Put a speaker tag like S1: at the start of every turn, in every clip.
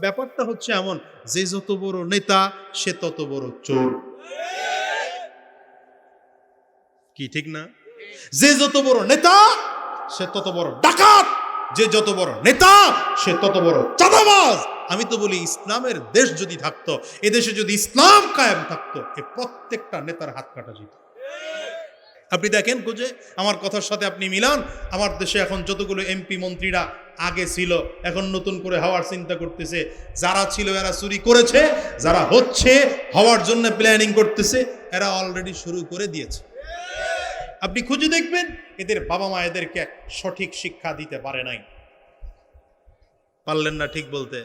S1: ব্যাপারটা হচ্ছে এমন, যে যত বড় নেতা, সে তত বড় চোর। কি, ঠিক না? যে যত বড় নেতা, সে তত বড় ডাকাত। যে যত বড় নেতা, সে তত বড় চাঁদাবাজ। আমি তো বলি, ইসলামের দেশ যদি থাকতো, এদেশে যদি ইসলাম কায়েম থাকতো, এ প্রত্যেকটা নেতার হাত কাটা যেত। আপনি দেখেন খুঁজে, আমার কথার সাথে আপনি মিলান। আমার দেশে এখন যতগুলো এমপি মন্ত্রীরা আগে ছিল, এখন নতুন করে হওয়ার চিন্তা করতেছে। যারা ছিল, এরা চুরি করেছে, যারা হচ্ছে, হওয়ার জন্য প্ল্যানিং করতেছে, এরা অলরেডি শুরু করে দিয়েছে। আপনি খুঁজে দেখবেন, এদের বাবা মা এদেরকে সঠিক শিক্ষা দিতে পারে নাই। পারলেন না ঠিক বলতে।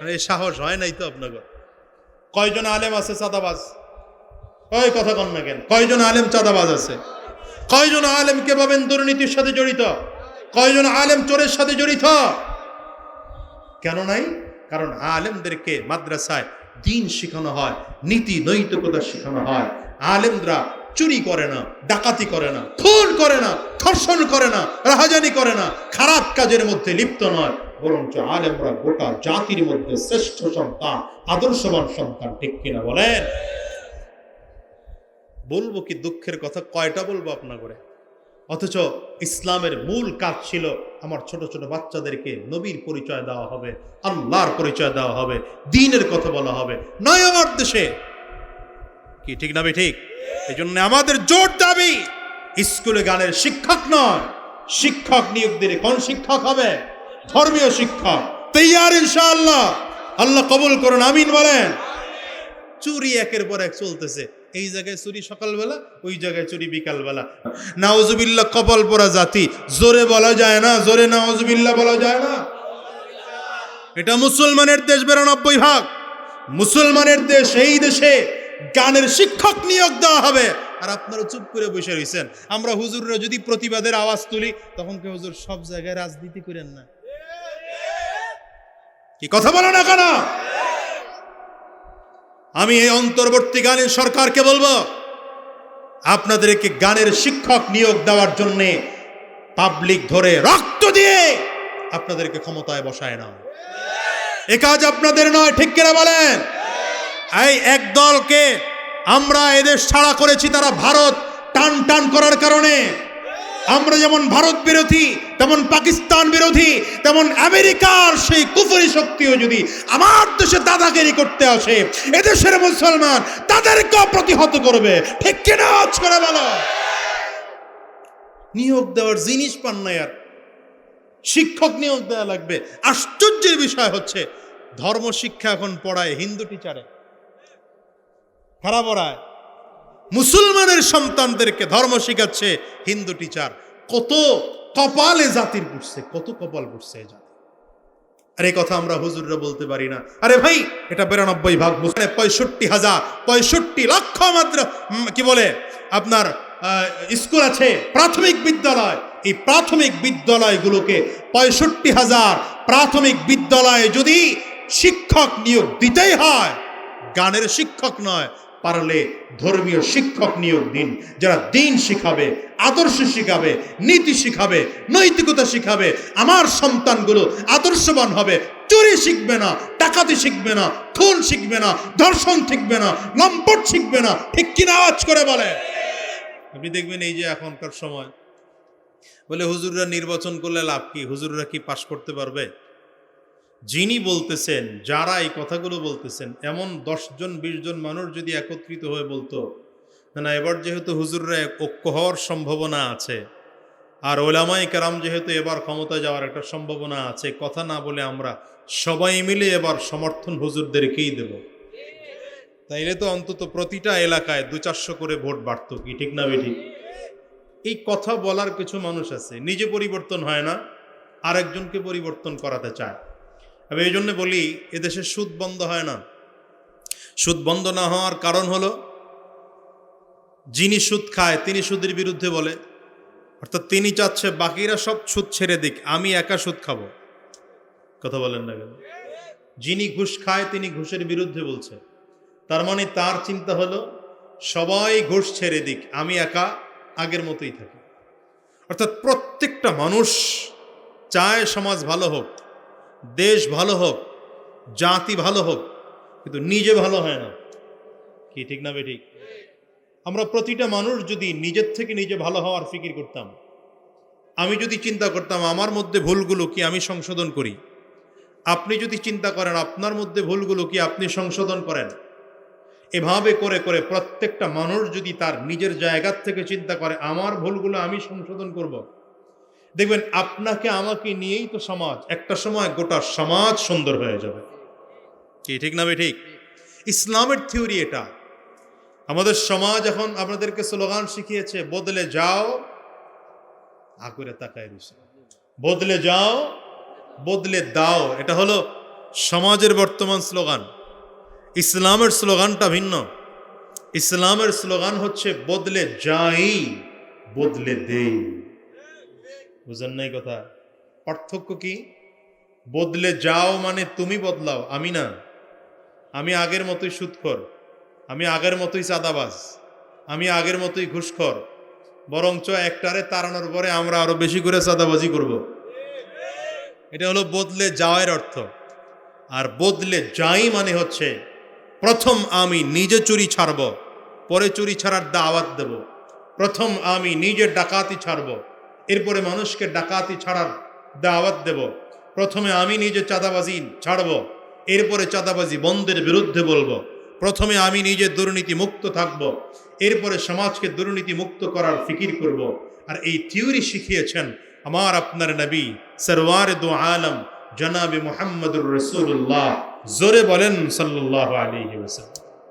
S1: মানে সাহস হয় নাই তো আপনাকে? কয়জন আলেম আছে চাঁদাবাজ? ওই কথা কন না কেন? কয়জন আলেম চাঁদাবাজ আছে? কয়জন আলেম কে পাবেন দুর্নীতির সাথে জড়িত? কয়জন আলেম চোরের সাথে জড়িত? কেন নাই? কারণ আলেমদেরকে মাদ্রাসায় দিন শেখানো হয়, নীতি নৈতিকতা শেখানো হয়। আলেমরা চুরি করে না, ডাকাতি করে না, খুন করে না, ধর্ষণ করে না, রাহাজানি করে না, খারাপ কাজের মধ্যে লিপ্ত নয়। বরঞ্চ আলেমরা গোটা জাতির মধ্যে শ্রেষ্ঠ সন্তান, আদর্শবান সন্তান, ঠিক কিনা বলেন? বলব কি দুঃখের কথা, কয়টা বলব আপনা করে অথচ ইসলামের মূল কাজ ছিল আমার ছোট ছোট বাচ্চাদেরকে নবীর পরিচয় দেওয়া হবে, আল্লাহর পরিচয় দেওয়া হবে, দিনের কথা বলা হবে। নয় আমার দেশে। কি ঠিক না ঠিক এই জন্য আমাদের জোর দাবি, স্কুলে গানের শিক্ষক নয়। শিক্ষক নিয়োগ দিলে কোন শিক্ষক হবে? ধর্মীয় শিক্ষক। তৈয়ার ইনশাআল্লাহ। আল্লাহ কবুল করুন, আমিন বলেন। চুরি একের পর এক চলতেছে। এই জায়গায় চুরি সকালবেলা, ওই জায়গায় চুরি বিকালবেলা। নাওজুবিল্লাহ কপাল পরা জাতি। জোরে বলা যায় না, জোরে নাওজুবিল্লাহ বলা যায় না। এটা মুসলমানের দেশ বেরানব্বই ভাগ। মুসলমানের দেশ, এই দেশে গানের শিক্ষক নিয়োগ দেওয়া হবে। আর আপনারা চুপ করে বসে রয়েছেন আমরা হুজুররা যদি প্রতিবাদের আওয়াজ তুলি, তখন কে হুজুর সব জায়গায় রাজনীতি করেন না? কি কথা বলো না কেন? আমি এই অন্তর্বর্তীকালীন সরকারকে বলব, আপনাদেরকে গানের শিক্ষক নিয়োগ দেওয়ার জন্যে পাবলিক ধরে রক্ত দিয়ে আপনাদেরকে ক্ষমতায় বসায় না এ কাজ আপনাদের নয়, ঠিক কিনা বলেন? এই এক দলকে আমরা এদেশ ছাড়া করেছি, তারা ভারত টান টান করার কারণে। আমরা যেমন ভারত বিরোধী, তেমন পাকিস্তান বিরোধী, তেমন আমেরিকার সেই কুফরি শক্তিও যদি আমার দেশে দাদাগিরি করতে আসে, এদেশের মুসলমান তাদেরকেও প্রতিহত করবে। ঠিক কিনা করে বলো? নিয়োগ দেওয়ার জিনিস পান না আর। শিক্ষক নিয়োগ দেওয়া লাগবে। আশ্চর্যের বিষয় হচ্ছে ধর্ম শিক্ষা এখন পড়ায়, হিন্দু টিচারে খারাপ পড়ায় মুসলমানের সন্তানদেরকে ধর্ম শিখাচ্ছে হিন্দু টিচার কত কপালে জাতির পুষছে, কত কপাল জাতি। আর কথা আমরা হুজুররা বলতে পারি না। আরে ভাই, এটা বিরানব্বই ভাগ মুসলিম পঁয়ষট্টি হাজার, পঁয়ষট্টি লক্ষ মাত্র কি বলে, আপনার স্কুল আছে, প্রাথমিক বিদ্যালয়। এই প্রাথমিক বিদ্যালয়গুলোকে পঁয়ষট্টি হাজার প্রাথমিক বিদ্যালয়ে যদি শিক্ষক নিয়োগ দিতেই হয়, গানের শিক্ষক নয় পারলে ধর্মীয় শিক্ষক নিয়োগ দিন। যারা দিন শিখাবে, আদর্শ শিখাবে, নীতি শিখাবে, নৈতিকতা শিখাবে, আমার সন্তানগুলো আদর্শবান হবে। চুরি শিখবে না টাকাতে শিখবে না, খুন শিখবে না, ধর্ষণ শিখবে না, লম্পট শিখবে না। ঠিক কিনা আওয়াজ করে বলে? আপনি দেখবেন এই যে এখনকার সময়। বলে হুজুররা নির্বাচন করলে লাভ কি? হুজুররা কি পাশ করতে পারবে? যিনি বলতেছেন, যারা এই কথাগুলো বলতেছেন, এমন দশজন বিশ জন মানুষ যদি একত্রিত হয়ে বলতো, না এবার যেহেতু হুজুররা ঐক্য হওয়ার সম্ভাবনা আছে, আর ওলামাই কারাম যেহেতু এবার ক্ষমতা যাওয়ার একটা সম্ভাবনা আছে, কথা না বলে আমরা সবাই মিলে এবার সমর্থন হুজুরদেরকেই দেব। তাইলে তো অন্তত প্রতিটা এলাকায় দু চারশো করে ভোট বাড়তো কি, ঠিক না বেঠিক? এই কথা বলার কিছু মানুষ আছে, নিজে পরিবর্তন হয় না, আরেকজনকে পরিবর্তন করাতে চায়। আমি এই জন্য বলি, এদেশে সুদ বন্ধ হয় না। সুদ বন্ধ না হওয়ার কারণ হলো, যিনি সুদ খায়, তিনি সুদের বিরুদ্ধে বলে। অর্থাৎ তিনি চাচ্ছে বাকিরা সব সুদ ছেড়ে দিক, আমি একা সুদ খাব। কথা বলেন না কেন? যিনি ঘুষ খায়, তিনি ঘুষের বিরুদ্ধে বলছে। তার মানে তার চিন্তা হলো, সবাই ঘুষ ছেড়ে দিক, আমি একা আগের মতোই থাকি। অর্থাৎ প্রত্যেকটা মানুষ চায় সমাজ ভালো হোক দেশ ভালো হোক, জাতি ভালো হোক, কিন্তু নিজে ভালো হয় না। কি ঠিক না বেঠিক? আমরা প্রতিটা মানুষ যদি নিজের থেকে নিজে ভালো হওয়ার ফিকির করতাম, আমি যদি চিন্তা করতাম আমার মধ্যে ভুলগুলো কি আমি সংশোধন করি? আপনি যদি চিন্তা করেন আপনার মধ্যে ভুলগুলো কি আপনি সংশোধন করেন? এভাবে করে করে প্রত্যেকটা মানুষ যদি তার নিজের জায়গার থেকে চিন্তা করে, আমার ভুলগুলো আমি সংশোধন করব। দেখবেন আপনাকে, আমাকে নিয়েই তো সমাজ। একটা সময় গোটা সমাজ সুন্দর হয়ে যাবে। কি, ঠিক না ঠিক? ইসলামের থিওরি এটা। আমাদের সমাজ এখন আপনাদেরকে স্লোগান শিখিয়েছে, বদলে যাও আকুরে তাকায় বদলে যাও, বদলে দাও। এটা হলো সমাজের বর্তমান স্লোগান। ইসলামের স্লোগানটা ভিন্ন। ইসলামের স্লোগান হচ্ছে, বদলে যাই, বদলে দেই। বুঝেন নাই কথা। পার্থক্য কি? বদলে যাও মানে তুমি বদলাও, আমি না। আমি আগের মতোই সুদখোর আমি আগের মতোই চাঁদাবাজ, আমি আগের মতোই ঘুষখোর, বরঞ্চ একটারে তাড়ানোর পরে আমরা আরও বেশি করে চাঁদাবাজি করব। এটা হলো বদলে যাওয়ার অর্থ। আর বদলে যাই মানে হচ্ছে, প্রথম আমি নিজে চুরি ছাড়ব, পরে চুরি ছাড়ার দাওয়াত দেব। প্রথম আমি নিজে ডাকাতি ছাড়ব এরপরে মানুষকে ডাকাতি ছাড়ার দাওয়াত দেব। প্রথমে আমি নিজে চাঁদাবাজি ছাড়ব, এরপরে চাঁদাবাজি বন্ধের বিরুদ্ধে বলব। প্রথমে আমি নিজে দুর্নীতি মুক্ত থাকব, এরপরে সমাজকে দুর্নীতি মুক্ত করার ফিকির করব। আর এই থিওরি শিখিয়েছেন আমার আপনার নবী সরওয়ার দু আলম, জনাবি মোহাম্মদুর রসুল্লাহ জোরে বলেন সাল্লাহ আলী